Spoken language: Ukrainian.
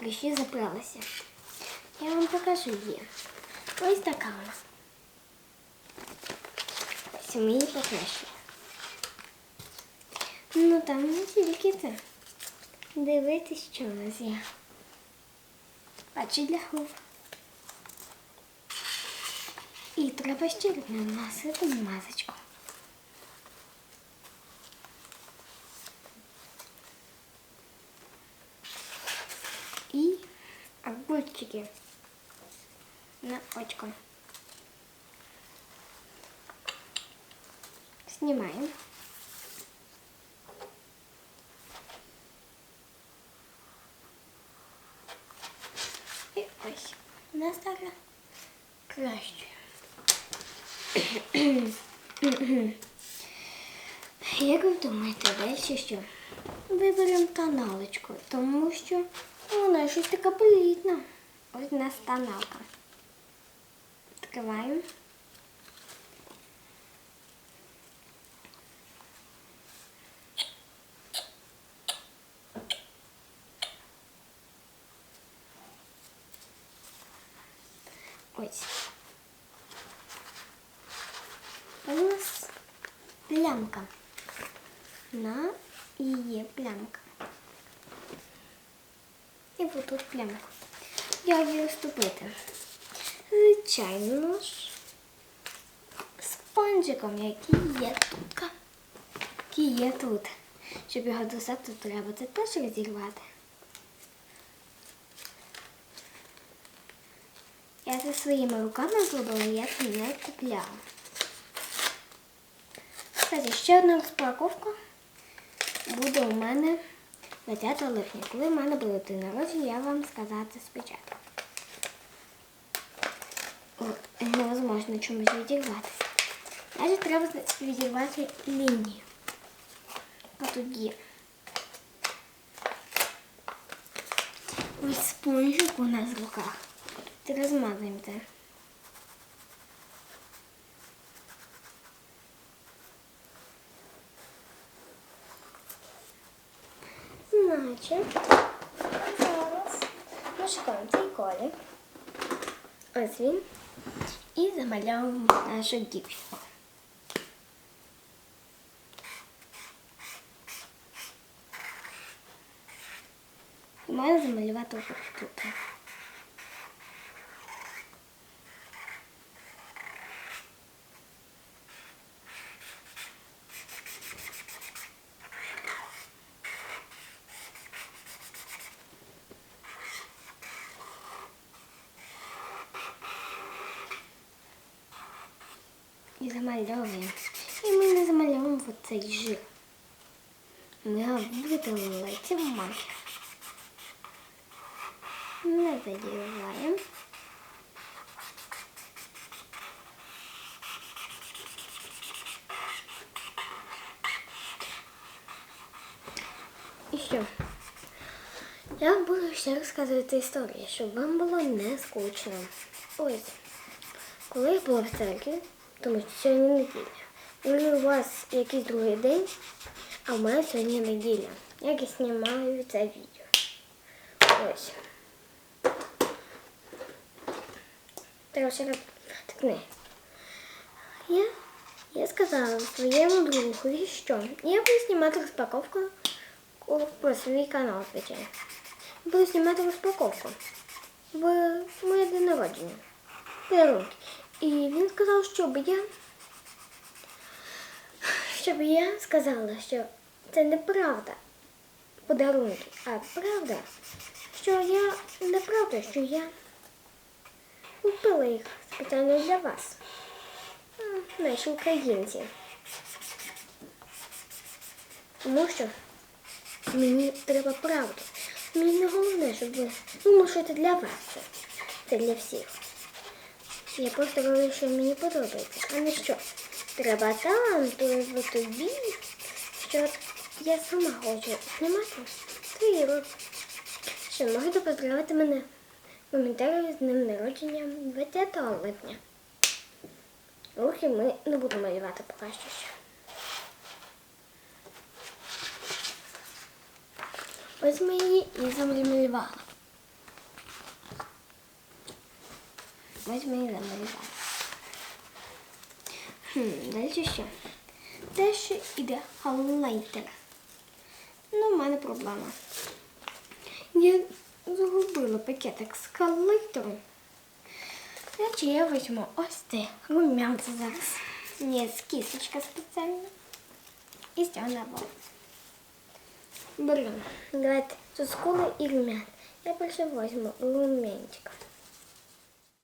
прищі забралася. Я вам покажу її. Ось така вона. Ось ми її покращили. Ну там не тільки це. Дивитись, що у нас є. Бачу для губ. І треба ще наносити масочку. Огурчики на очко. Снимаем. І ось у нас краще. Як ви думаєте, далі що? Виберемо тоналочку, тому що вона щось така політна. Ось у нас тоналка. Відкриваємо. Ось. У нас плямка. На її плямка. І отут плямка. Як її вступити? Звичайно ж, спонжиком, який є тут. Який є тут. Щоб його достати, треба це теж розірвати. Я це своїми руками зробила, я це не купляла. Кстати, ще одна розпаковка буде у мене 20 липня. Коли в мене буде день народження, я вам сказати спочатку. Невозможно чомусь відірватися. Далі треба відірвати лінію. Потуги. Ось спонжик у нас в руках. Ти розмазуємо це. Значить, зараз ми шукаємо цей колір. Ось він. І замальовуємо нашу дівчинку. Маю замалювати ось тут. І замальовуємо. І ми не замальовуємо в цей жир. Його видалили цим макер. Не задіваємо. І що? Я буду ще розказувати історію, щоб вам було не скучно. Ось. Коли я була в церкві, тому що сьогодні неділя. І у вас якийсь другий день, а в мене сьогодні неділя. Як я знімаю це відео. Ось. Треба ще так не. Я, я сказала своєму другу, що я буду знімати розпаковку про свій канал, звичайно. Буду знімати розпаковку в моє день народження. Подарунки. І він сказав, щоб я щоб я сказала, що це неправда подарунки, а правда, що я неправда, що я купила їх спеціально для вас, наші українці. Тому що мені треба правду. Мені не головне, щоб ви думали, що це для вас. Це для всіх. Я просто говорю, що мені подобається, а не що. Треба таланту тобі, що я сама хочу знімати твої роки. Що можете поздравити мене в коментарі з днем народження 20 липня. Рухи ми не будемо малювати поки що. Ось ми її і замалювали. Ось ми і замалювали. Хм, далі що? Що іде хайлайтер. Ну, в мене проблема. Я загубила пакетик з хайлайтером. Значить, я візьму ось це рум'янце зараз. Є кісточка спеціальна. І з цього набору. Беремо. Давайте скули і румян. Я перше візьму румянчик.